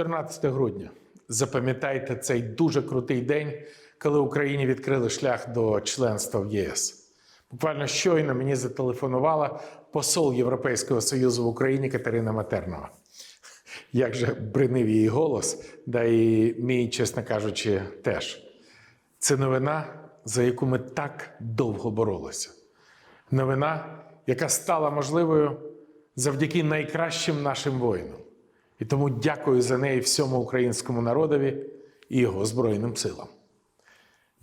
14 грудня. Запам'ятайте цей дуже крутий день, коли Україні відкрили шлях до членства в ЄС. Буквально щойно мені зателефонувала посол Європейського Союзу в Україні Катерина Матернова. Як же бринив її голос, да і мій, чесно кажучи, теж. Це новина, за яку ми так довго боролися. Новина, яка стала можливою завдяки найкращим нашим воїнам. І тому дякую за неї всьому українському народові і його Збройним силам.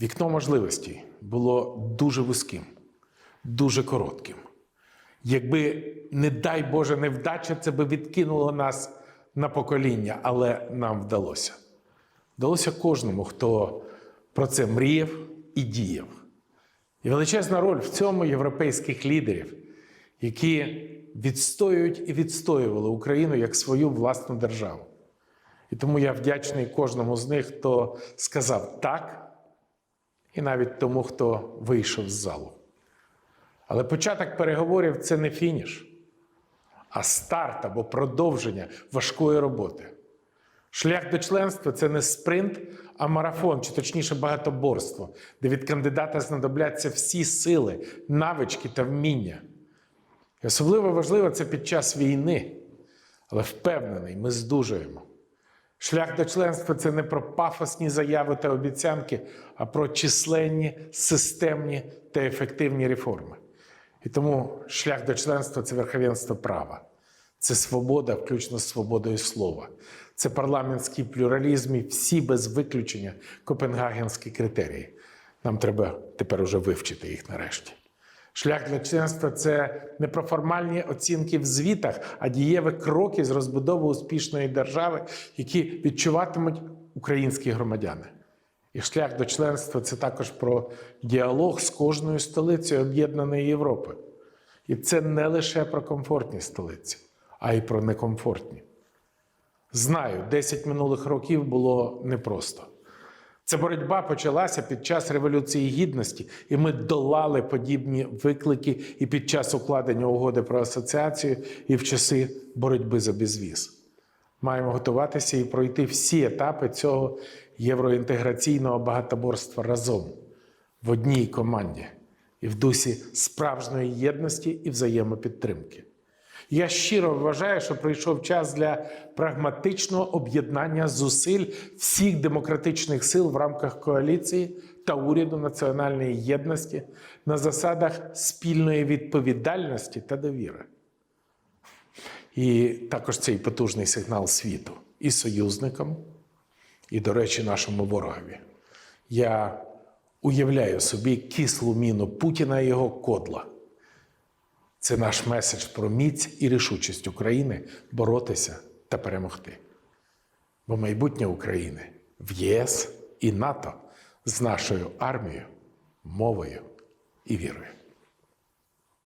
Вікно можливостей було дуже вузьким, дуже коротким. Якби, не дай Боже, невдача, це би відкинуло нас на покоління, але нам вдалося. Вдалося кожному, хто про це мріяв і діяв. І величезна роль в цьому європейських лідерів, які відстоюють і відстоювали Україну як свою власну державу. І тому я вдячний кожному з них, хто сказав так, і навіть тому, хто вийшов з залу. Але початок переговорів це не фініш, а старт або продовження важкої роботи. Шлях до членства це не спринт, а марафон, чи точніше багатоборство, де від кандидата знадобляться всі сили, навички та вміння. І особливо важливо це під час війни, але впевнений, ми здужуємо. Шлях до членства це не про пафосні заяви та обіцянки, а про численні, системні та ефективні реформи. І тому шлях до членства це верховенство права, це свобода, включно з свободою слова, це парламентський плюралізм і всі без виключення копенгагенські критерії. Нам треба тепер уже вивчити їх нарешті. Шлях для членства це не про формальні оцінки в звітах, а дієві кроки з розбудови успішної держави, які відчуватимуть українські громадяни. І шлях до членства це також про діалог з кожною столицею Об'єднаної Європи. І це не лише про комфортні столиці, а й про некомфортні. Знаю, 10 минулих років було непросто. Ця боротьба почалася під час Революції Гідності, і ми долали подібні виклики і під час укладення угоди про асоціацію, і в часи боротьби за безвіз. Маємо готуватися і пройти всі етапи цього євроінтеграційного багатоборства разом в одній команді і в дусі справжньої єдності і взаємопідтримки. Я щиро вважаю, що прийшов час для прагматичного об'єднання зусиль всіх демократичних сил в рамках коаліції та уряду національної єдності на засадах спільної відповідальності та довіри. І також цей потужний сигнал світу і союзникам, і, до речі, нашому ворогові. Я уявляю собі кислу міну Путіна і його кодла. Це наш меседж про міць і рішучість України боротися та перемогти. Бо майбутнє України в ЄС і НАТО з нашою армією, мовою і вірою.